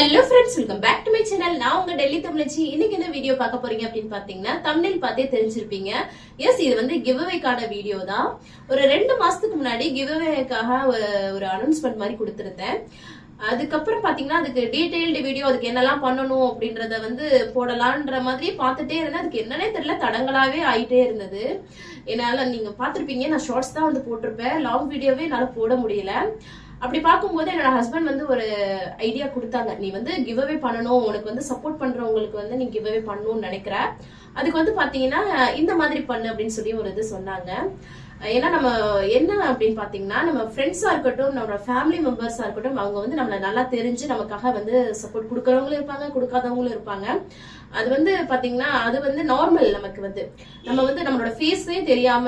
Hello friends welcome back to my channel நான் உங்க டெல்லி தமிழச்சி. இன்னைக்கு என்ன வீடியோ பார்க்க போறீங்க அப்படின்னு பாத்தீங்கன்னா தமிழில் பார்த்தே தெரிஞ்சிருப்பீங்க. எஸ் இது வந்து கிவ்அவேக்கான வீடியோ தான். ஒரு ரெண்டு மாசத்துக்கு முன்னாடி கிவ்அவேக்காக ஒரு ஒரு அனௌன்ஸ்மெண்ட் மாதிரி கொடுத்துருந்தேன். அதுக்கப்புறம் பாத்தீங்கன்னா அதுக்கு டீடைல்டு வீடியோ அதுக்கு என்னெல்லாம் பண்ணணும் அப்படின்றத வந்து போடலான்ற மாதிரி பார்த்துட்டே இருந்தேன். அதுக்கு என்னன்னே தெரியல தடங்களாவே ஆயிட்டே இருந்தது. என்னால நீங்க பாத்திருப்பீங்க நான் ஷார்ட்ஸ் தான் வந்து போட்டிருப்பேன். லாங் வீடியோவே என்னால போட முடியல. அப்படி பார்க்கும்போது என்னோட ஹஸ்பண்ட் வந்து ஒரு ஐடியா கொடுத்தாங்க. நீ வந்து கிவ் அவே பண்ணணும். உனக்கு வந்து சப்போர்ட் பண்றவங்களுக்கு வந்து நீ கிவ் அவே பண்ணணும்னு நினைக்கிற. அதுக்கு வந்து பாத்தீங்கன்னா இந்த மாதிரி பண்ணு அப்படின்னு சொல்லி ஒரு இது சொன்னாங்க. ஏன்னா நம்ம என்ன அப்படின்னு பாத்தீங்கன்னா நம்ம ஃப்ரெண்ட்ஸா இருக்கட்டும் நம்மளோட ஃபேமிலி மெம்பர்ஸா இருக்கட்டும் அவங்க வந்து நம்மள நல்லா தெரிஞ்சு நமக்காக வந்து சப்போர்ட் கொடுக்கறவங்களும் இருப்பாங்க கொடுக்காதவங்களும் இருப்பாங்க. அது வந்து பாத்தீங்கன்னா அது வந்து நார்மல் நமக்கு வந்து. நம்ம வந்து நம்மளோட ஃபேஸே தெரியாம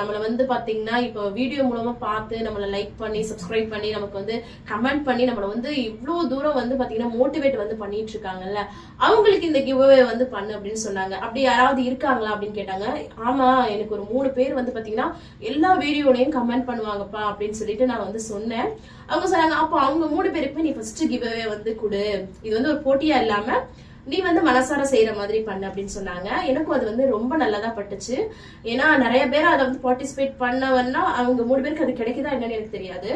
நம்மள வந்து பாத்தீங்கன்னா இப்போ வீடியோ மூலமா பார்த்து நம்மள லைக் பண்ணி சப்ஸ்கிரைப் பண்ணி நமக்கு வந்து கமெண்ட் பண்ணி நம்மள வந்து இவ்வளவு தூரம் வந்து பாத்தீங்கன்னா மோட்டிவேட் வந்து பண்ணிட்டு இருக்காங்கல்ல. அவங்களுக்கு இந்த கிவ்அவே வந்து பண்ணு அப்படின்னு சொன்னாங்க. அப்படி யாராவது இருக்காங்களா அப்படின்னு கேட்டாங்க. ஆமா எனக்கு ஒரு மூணு பேர் வந்து பாத்தீங்கன்னா எல்லா வீடியோலையும் கமெண்ட் பண்ணுவாங்கப்பா அப்படின்னு சொல்லிட்டு நான் வந்து சொன்னேன். அவங்க சொன்னாங்க அப்போ அவங்க மூணு பேருக்குமே நீ ஃபர்ஸ்ட் கிவ்அவே வந்து கொடு. இது வந்து ஒரு போட்டியா இல்லாம நீ வந்து மனசார செய்யற மாதிரி பண்ணு அப்படின்னு சொன்னாங்க. எனக்கும் அது வந்து ரொம்ப நல்லதா பட்டுச்சு. ஏன்னா நிறைய பேர் அதை வந்து பார்ட்டிசிபேட் பண்ணவன்னா அவங்க மூணு பேருக்கு அது கிடைக்குதா என்னன்னு எனக்கு தெரியாது.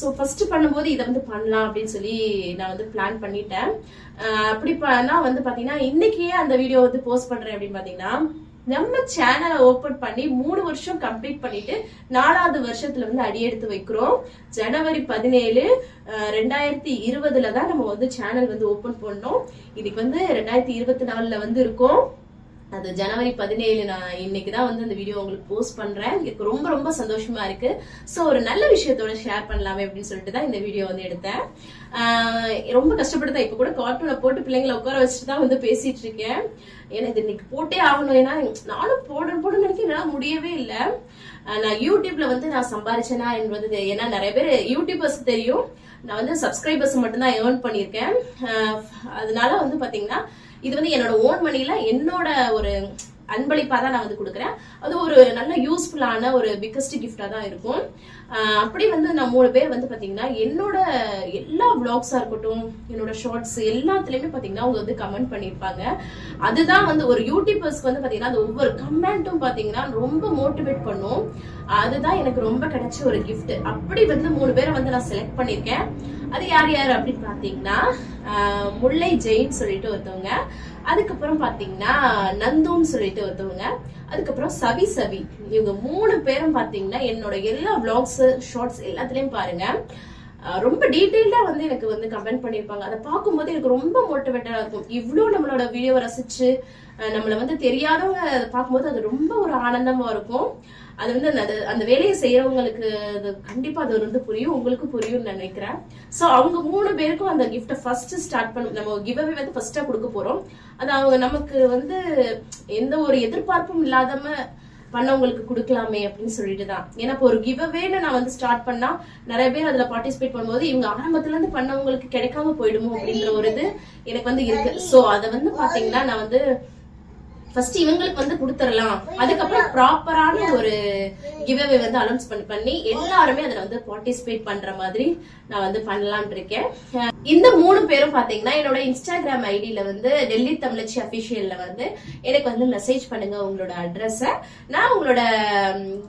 ஸோ ஃபர்ஸ்ட் பண்ணும்போது இதை வந்து பண்ணலாம் அப்படின்னு சொல்லி நான் வந்து பிளான் பண்ணிட்டேன். அஹ் அப்படி பண்ணா வந்து பாத்தீங்கன்னா இன்னைக்கே அந்த வீடியோ வந்து போஸ்ட் பண்றேன் அப்படின்னு பாத்தீங்கன்னா நம்ம சேனலை ஓபன் பண்ணி மூணு வருஷம் கம்ப்ளீட் பண்ணிட்டு நாலாவது வருஷத்துல வந்து அடியெடுத்து வைக்கிறோம். ஜனவரி பதினேழு ரெண்டாயிரத்தி இருபதுல தான் நம்ம வந்து சேனல் வந்து ஓபன் பண்ணோம். இதுக்கு வந்து ரெண்டாயிரத்தி இருபத்தி நாலுல வந்து இருக்கோம். அது ஜனவரி பதினேழு நான் இன்னைக்கு தான் வந்து அந்த வீடியோ உங்களுக்கு போஸ்ட் பண்றேன். எனக்கு ரொம்ப ரொம்ப சந்தோஷமா இருக்கு. ஸோ ஒரு நல்ல விஷயத்தோட ஷேர் பண்ணலாமே அப்படின்னு சொல்லிட்டு தான் இந்த வீடியோ வந்து எடுத்தேன். ரொம்ப கஷ்டப்பட்டு இப்போ கூட கார்ட்டூனை போட்டு பிள்ளைங்களை உட்கார வச்சுட்டு தான் வந்து பேசிட்டு இருக்கேன். ஏன்னா இது இன்னைக்கு போட்டே ஆகணும். ஏன்னா நானும் போடணும் போடணும் நினைக்க என்னால் முடியவே இல்லை. நான் யூடியூப்ல வந்து நான் சம்பாரிச்சேனா என்பது ஏன்னா நிறைய பேர் யூடியூபர்ஸ்க்கு தெரியும். நான் வந்து சப்ஸ்கிரைபர்ஸ் மட்டும்தான் ஏர்ன் பண்ணியிருக்கேன். அதனால வந்து பாத்தீங்கன்னா இது வந்து என்னோட ஓன் மணியில என்னோட ஒரு அன்பளிப்பா தான் நான் வந்து கொடுக்குறேன். அது ஒரு நல்ல யூஸ்ஃபுல்லான ஒரு பிக்கஸ்ட் கிஃப்டா தான் இருக்கும். அப்படி வந்து நான் மூணு பேர் வந்து பாத்தீங்கன்னா என்னோட எல்லா வ்ளாக்ஸாக இருக்கட்டும் என்னோட ஷார்ட்ஸ் எல்லாத்துலயுமே பாத்தீங்கன்னா அவங்க வந்து கமெண்ட் பண்ணியிருப்பாங்க. அதுதான் வந்து ஒரு யூடியூபர்ஸ்க்கு வந்து பாத்தீங்கன்னா அந்த ஒவ்வொரு கமெண்ட்டும் பாத்தீங்கன்னா ரொம்ப மோட்டிவேட் பண்ணும். அதுதான் எனக்கு ரொம்ப கிடைச்ச ஒரு கிஃப்ட் அப்படி வந்து மூணு பேரை வந்து நான் செலக்ட் பண்ணியிருக்கேன். அது யார் யார் அப்படின்னு பார்த்தீங்கன்னா முல்லை ஜெயின் சொல்லிட்டு ஒருத்தவங்க. அதுக்கப்புறம் பார்த்தீங்கன்னா நந்துன்னு சொல்லிட்டு ஒருத்தவங்க. அதுக்கப்புறம் சவி சவி. இவங்க மூணு பேரும் பார்த்தீங்கன்னா என்னோட எல்லா வ்ளாக்ஸு ஷார்ட்ஸ் எல்லாத்துலேயும் பாருங்கள் ரொம்ப டீட்டெயில்டா வந்து எனக்கு வந்து கமெண்ட் பண்ணியிருப்பாங்க அதை பார்க்கும்போது எனக்கு ரொம்ப மோட்டிவேட்டடா இருக்கும். இவ்வளோ நம்மளோட வீடியோவை ரசிச்சு நம்மளை நம்மள வந்து தெரியாதவங்க அதை பார்க்கும்போது அது ரொம்ப ஒரு ஆனந்தமா இருக்கும். அது வந்து அந்த அந்த வேலையை செய்யறவங்களுக்கு அது கண்டிப்பா அது வந்து புரியும். உங்களுக்கு புரியும்னு நினைக்கிறேன். சோ அவங்க மூணு பேருக்கும் அந்த கிஃப்ட்டை ஃபர்ஸ்ட் ஸ்டார்ட் பண்ண நம்ம கிவ் அவே வந்து ஃபர்ஸ்டா கொடுக்க போறோம். அது அவங்க நமக்கு வந்து எந்த ஒரு எதிர்பார்ப்பும் இல்லாதம பண்ணவங்களுக்கு கொடுக்கலாமே அப்படின்னு சொல்லிட்டு தான் ஏன்னா இப்போ ஒரு கிவ்அவேன்னு நான் வந்து ஸ்டார்ட் பண்ணா நிறைய பேர் அதுல பார்ட்டிசிபேட் பண்ணும்போது இவங்க ஆரம்பத்துல இருந்து பண்ணவங்களுக்கு கிடைக்காம போயிடுமோ அப்படின்ற ஒரு இது எனக்கு வந்து இருக்கு. சோ அதை வந்து பாத்தீங்கன்னா நான் வந்து ஃபர்ஸ்ட் இவங்களுக்கு வந்து கொடுத்துடலாம். அதுக்கப்புறம் ப்ராப்பரான ஒரு கிவ்அவே வந்து அனௌன்ஸ் பண்ணி எல்லாருமே அதில் வந்து பார்ட்டிசிபேட் பண்ற மாதிரி நான் வந்து பண்ணலாம்னு இருக்கேன். இந்த மூணு பேரும் பாத்தீங்கன்னா என்னோட இன்ஸ்டாகிராம் ஐடியில வந்து டெல்லி தமிழச்சி அபிஷியல்ல வந்து எனக்கு வந்து மெசேஜ் பண்ணுங்க உங்களோட அட்ரஸ நான் உங்களோட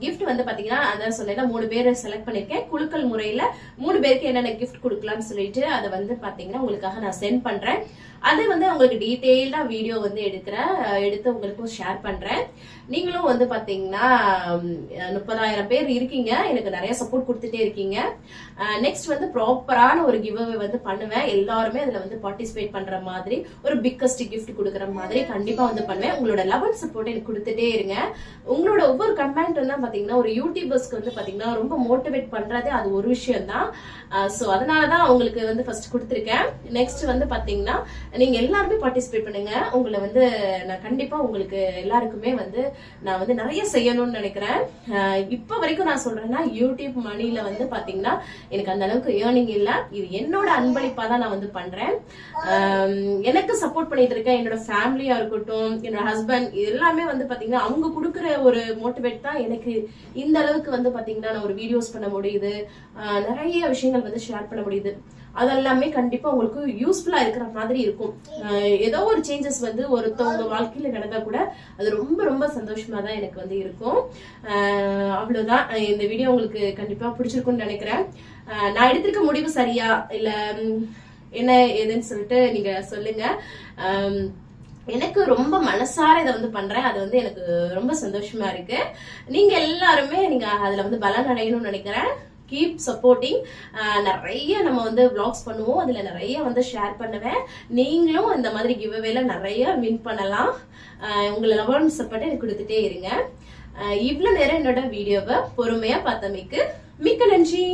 கிஃப்ட் வந்து பாத்தீங்கன்னா அதான் சொன்னேன் மூணு பேர் செலக்ட் பண்ணிருக்கேன். குழுக்கள் முறையில மூணு பேருக்கு என்னென்ன கிஃப்ட் கொடுக்கலாம்னு சொல்லிட்டு அதை வந்து பாத்தீங்கன்னா உங்களுக்காக நான் சென்ட் பண்றேன். அது வந்து உங்களுக்கு டீட்டெயில்டா வீடியோ வந்து எடுக்கிறேன். எடுத்து உங்களுக்கும் ஷேர் பண்றேன். நீங்களும் வந்து பாத்தீங்கன்னா முப்பதாயிரம் பேர் இருக்கீங்க. எனக்கு நிறைய சப்போர்ட் கொடுத்துட்டே இருக்கீங்க. நெக்ஸ்ட் வந்து ப்ராப்பரான ஒரு கிவ் வந்து பண்ணுவேன் எல்லாருமே அதுல வந்து பார்ட்டிசிபேட் பண்ற மாதிரி ஒரு பிக்கஸ்ட் கிஃப்ட் கொடுக்குற மாதிரி கண்டிப்பா வந்து பண்ணுவேன். உங்களோட லவ் அண்ட் சப்போர்ட் எனக்கு கொடுத்துட்டே இருங்க. உங்களோட ஒவ்வொரு கமெண்ட் தான் பாத்தீங்கன்னா ஒரு யூடியூபர்ஸ்க்கு வந்து பாத்தீங்கன்னா ரொம்ப மோட்டிவேட் பண்றதே அது ஒரு விஷயம் தான் சோ அதனாலதான் உங்களுக்கு வந்து ஃபர்ஸ்ட் கொடுத்துருக்கேன். நெக்ஸ்ட் வந்து பாத்தீங்கன்னா நீங்க எல்லாருமே பார்ட்டிசிபேட் பண்ணுங்க. உங்களை வந்து நான் கண்டிப்பா உங்களுக்கு எல்லாருக்குமே வந்து நான் வந்து நிறைய செய்யணும்னு நினைக்கிறேன். இப்ப வரைக்கும் நான் சொல்றேன்னா யூடியூப் மணில வந்து பாத்தீங்கன்னா எனக்கு அந்த அளவுக்கு ஏர்னிங் இல்ல. இது என்னோட அன்பளிப்பு தான் நான் வந்து பண்றேன். எனக்கு சப்போர்ட் பண்ணிட்டு இருக்கேன் என்னோட ஃபேமிலியா இருக்கட்டும் என்னோட ஹஸ்பண்ட் எல்லாமே வந்து பாத்தீங்கன்னா அவங்க கொடுக்குற ஒரு மோட்டிவேட் தான் எனக்கு இந்த அளவுக்கு வந்து பாத்தீங்கன்னா நான் ஒரு வீடியோஸ் பண்ண முடியுது. நிறைய விஷயங்கள் வந்து ஷேர் பண்ண முடியுது. அதெல்லாமே கண்டிப்பா உங்களுக்கு யூஸ்ஃபுல்லா இருக்கிற மாதிரி இருக்கும். ஏதோ ஒரு சேஞ்சஸ் வந்து ஒருத்தவங்க வாழ்க்கையில நடந்தா கூட அது ரொம்ப ரொம்ப சந்தோஷமா தான் எனக்கு வந்து இருக்கும். அவ்வளவுதான். இந்த வீடியோ உங்களுக்கு கண்டிப்பா பிடிச்சிருக்கும்னு நினைக்கிறேன். நான் எடுத்திருக்க முடிவு சரியா? இல்ல என்ன ஏதுன்னு சொல்லிட்டு நீங்க சொல்லுங்க. எனக்கு ரொம்ப மனசார இதை வந்து பண்றேன். அது வந்து எனக்கு ரொம்ப சந்தோஷமா இருக்கு. நீங்க எல்லாருமே நீங்க அதுல வந்து பலன் அடையணும்னு நினைக்கிறேன். கீப் சப்போர்ட்டிங் நிறைய நம்ம வந்து vlogs பண்ணுவோம். அதில் நிறைய வந்து ஷேர் பண்ணுவேன். நீங்களும் இந்த மாதிரி கிவ்அவேல நிறைய வின் பண்ணலாம். உங்களை லவன் சப்போர்ட்டை சப்போர்ட் எனக்கு கொடுத்துட்டே இருங்க. இவ்வளோ நேரம் என்னோட வீடியோவை பொறுமையாக பார்த்தமைக்கு மிக்க நன்றி.